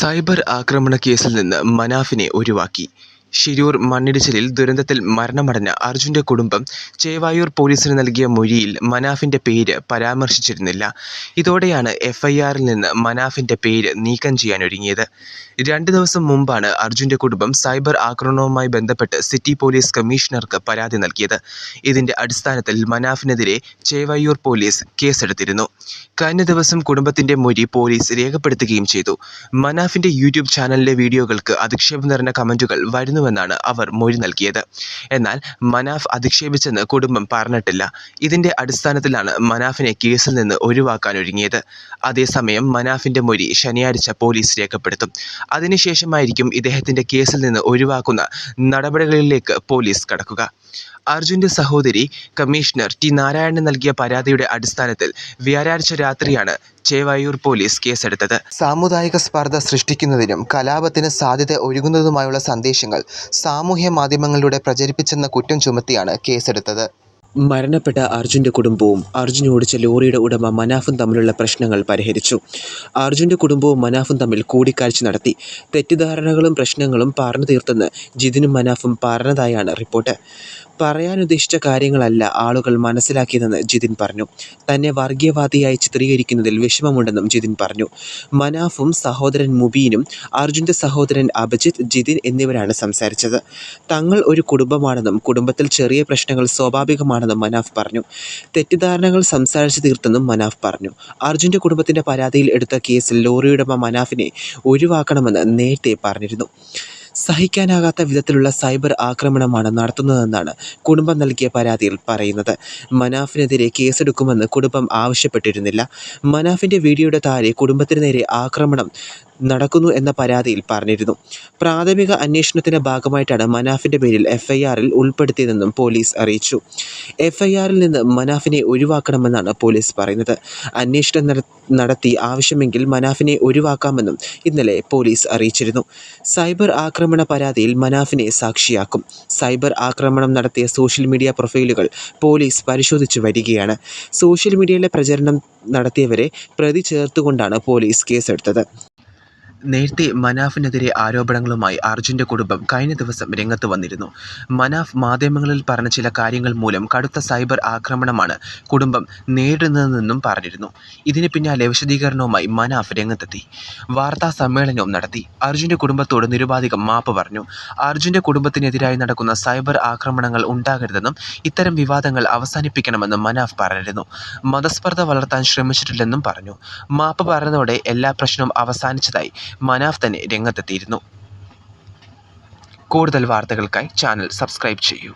Cyber ആക്രമണ കേസിൽ നിന്ന് മനാഫിനെ ഒഴിവാക്കി. ശിരൂർ മണ്ണിടിച്ചിലിൽ ദുരന്തത്തിൽ മരണമടഞ്ഞ അർജുന്റെ കുടുംബം ചേവായൂർ പോലീസിന് നൽകിയ മൊഴിയിൽ മനാഫിന്റെ പേര് പരാമർശിച്ചിരുന്നില്ല. ഇതോടെയാണ് എഫ്ഐആറിൽ നിന്ന് മനാഫിന്റെ പേര് നീക്കം ചെയ്യാനൊരുങ്ങിയത് രണ്ട് ദിവസം മുമ്പാണ് അർജുന്റെ കുടുംബം സൈബർ ആക്രമണവുമായി ബന്ധപ്പെട്ട് സിറ്റി പോലീസ് കമ്മീഷണർക്ക് പരാതി നൽകിയത്. ഇതിന്റെ അടിസ്ഥാനത്തിൽ മനാഫിനെതിരെ ചേവായൂർ പോലീസ് കേസെടുത്തിരുന്നു. കഴിഞ്ഞ ദിവസം കുടുംബത്തിന്റെ മൊഴി പോലീസ് രേഖപ്പെടുത്തുകയും ചെയ്തു. മനാഫിന്റെ യൂട്യൂബ് ചാനലിലെ വീഡിയോകൾക്ക് അധിക്ഷേപം നിറഞ്ഞ കമന്റുകൾ വരുന്നുവെന്നാണ് അവർ മൊഴി നൽകിയത്. എന്നാൽ മനാഫ് അധിക്ഷേപിച്ചെന്ന് കുടുംബം പറഞ്ഞിട്ടില്ല. ഇതിന്റെ അടിസ്ഥാനത്തിലാണ് മനാഫിനെ കേസിൽ നിന്ന് ഒഴിവാക്കാൻ ഒഴിവാക്കാനൊരുങ്ങിയത് അതേസമയം മനാഫിന്റെ മൊഴി ശനിയാഴ്ച പോലീസ് രേഖപ്പെടുത്തും. അതിനുശേഷമായിരിക്കും ഇദ്ദേഹത്തിന്റെ കേസിൽ നിന്ന് ഒഴിവാക്കുന്ന നടപടികളിലേക്ക് പോലീസ് കടക്കുക. അർജുന്റെ സഹോദരി കമ്മീഷണർ ടി നാരായണൻ നൽകിയ പരാതിയുടെ അടിസ്ഥാനത്തിൽ വ്യാഴാഴ്ച രാത്രിയാണ് ചേവായൂർ പോലീസ് കേസെടുത്തത്. സാമുദായിക സ്പർദ്ധ സൃഷ്ടിക്കുന്നതിനും കലാപത്തിന് സാധ്യത ഒഴുകുന്നതുമായുള്ള സന്ദേശങ്ങൾ സാമൂഹ്യ മാധ്യമങ്ങളിലൂടെ പ്രചരിപ്പിച്ചെന്ന കുറ്റം ചുമത്തിയാണ് കേസെടുത്തത്. മരണപ്പെട്ട അർജുന്റെ കുടുംബവും അർജുൻ ഓടിച്ച ലോറിയുടെ ഉടമ മനാഫും തമ്മിലുള്ള പ്രശ്നങ്ങൾ പരിഹരിച്ചു. അർജുന്റെ കുടുംബവും മനാഫും തമ്മിൽ കൂടിക്കാഴ്ച നടത്തി. തെറ്റിദ്ധാരണകളും പ്രശ്നങ്ങളും പറഞ്ഞു തീർത്തെന്ന് ജിതിനും മനാഫും പറഞ്ഞതായാണ് റിപ്പോർട്ട്. പറയാനുദ്ദേശിച്ച കാര്യങ്ങളല്ല ആളുകൾ മനസ്സിലാക്കിയതെന്ന് ജിതിൻ പറഞ്ഞു. തന്നെ വർഗീയവാദിയായി ചിത്രീകരിക്കുന്നതിൽ വിഷമമുണ്ടെന്നും ജിതിൻ പറഞ്ഞു. മനാഫും സഹോദരൻ മുബീനും അർജുന്റെ സഹോദരൻ അഭിജിത്ത് ജിതിൻ എന്നിവരാണ് സംസാരിച്ചത്. തങ്ങൾ ഒരു കുടുംബമാണെന്നും കുടുംബത്തിൽ ചെറിയ പ്രശ്നങ്ങൾ സ്വാഭാവികമാണെന്നും മനാഫ് പറഞ്ഞു. തെറ്റിദ്ധാരണകൾ സംസാരിച്ചു തീർത്തെന്നും മനാഫ് പറഞ്ഞു. അർജുന്റെ കുടുംബത്തിന്റെ പരാതിയിൽ എടുത്ത കേസിൽ ലോറിയുടമ മനാഫിനെ ഒഴിവാക്കണമെന്ന് നേരത്തെ പറഞ്ഞിരുന്നു. സഹിക്കാനാകാത്ത വിധത്തിലുള്ള സൈബർ ആക്രമണമാണ് നടത്തുന്നതെന്നാണ് കുടുംബം നൽകിയ പരാതിയിൽ പറയുന്നത്. മനാഫിനെതിരെ കേസെടുക്കുമെന്ന് കുടുംബം ആവശ്യപ്പെട്ടിരുന്നില്ല. മനാഫിന്റെ വീഡിയോയുടെ താഴെ കുടുംബത്തിന് നേരെ ആക്രമണം നടക്കുന്നു എന്ന പരാതിയിൽ പറഞ്ഞിരുന്നു. പ്രാഥമിക അന്വേഷണത്തിന്റെ ഭാഗമായിട്ടാണ് മനാഫിന്റെ പേരിൽ എഫ്ഐആറിൽ ഉൾപ്പെടുത്തിയതെന്നും പോലീസ് അറിയിച്ചു. എഫ്ഐആറിൽ നിന്ന് മനാഫിനെ ഒഴിവാക്കണമെന്നാണ് പോലീസ് പറയുന്നത്. അന്വേഷണം നടത്തി ആവശ്യമെങ്കിൽ മനാഫിനെ ഒഴിവാക്കാമെന്നും ഇന്നലെ പോലീസ് അറിയിച്ചിരുന്നു. സൈബർ ആക്രമണ പരാതിയിൽ മനാഫിനെ സാക്ഷിയാക്കും. സൈബർ ആക്രമണം നടത്തിയ സോഷ്യൽ മീഡിയ പ്രൊഫൈലുകൾ പോലീസ് പരിശോധിച്ചു വരികയാണ്. സോഷ്യൽ മീഡിയയിലെ പ്രചരണം നടത്തിയവരെ പ്രതി ചേർത്തുകൊണ്ടാണ് പോലീസ് കേസെടുത്തത്. നേരത്തെ മനാഫിനെതിരെ ആരോപണങ്ങളുമായി അർജുന്റെ കുടുംബം കഴിഞ്ഞ ദിവസം രംഗത്ത് വന്നിരുന്നു. മനാഫ് മാധ്യമങ്ങളിൽ പറഞ്ഞ ചില കാര്യങ്ങൾ മൂലം കടുത്ത സൈബർ ആക്രമണമാണ് കുടുംബം നേരിടുന്നതെന്നും പറഞ്ഞിരുന്നു. ഇതിന് പിന്നാലെ വിശദീകരണവുമായി മനാഫ് രംഗത്തെത്തി. വാർത്താ സമ്മേളനവും നടത്തി. അർജുന്റെ കുടുംബത്തോട് നിരുപാധികം മാപ്പ് പറഞ്ഞു. അർജുന്റെ കുടുംബത്തിനെതിരായി നടക്കുന്ന സൈബർ ആക്രമണങ്ങൾ ഉണ്ടാകരുതെന്നും ഇത്തരം വിവാദങ്ങൾ അവസാനിപ്പിക്കണമെന്നും മനാഫ് പറഞ്ഞിരുന്നു. മതസ്പർദ്ധ വളർത്താൻ ശ്രമിച്ചിട്ടില്ലെന്നും പറഞ്ഞു. മാപ്പ് പറഞ്ഞതോടെ എല്ലാ പ്രശ്നവും അവസാനിച്ചതായി. മനാഫ് തന്നെ രംഗത്തെത്തിയിരുന്നു. കൂടുതൽ വാർത്തകൾക്കായി ചാനൽ സബ്സ്ക്രൈബ് ചെയ്യൂ.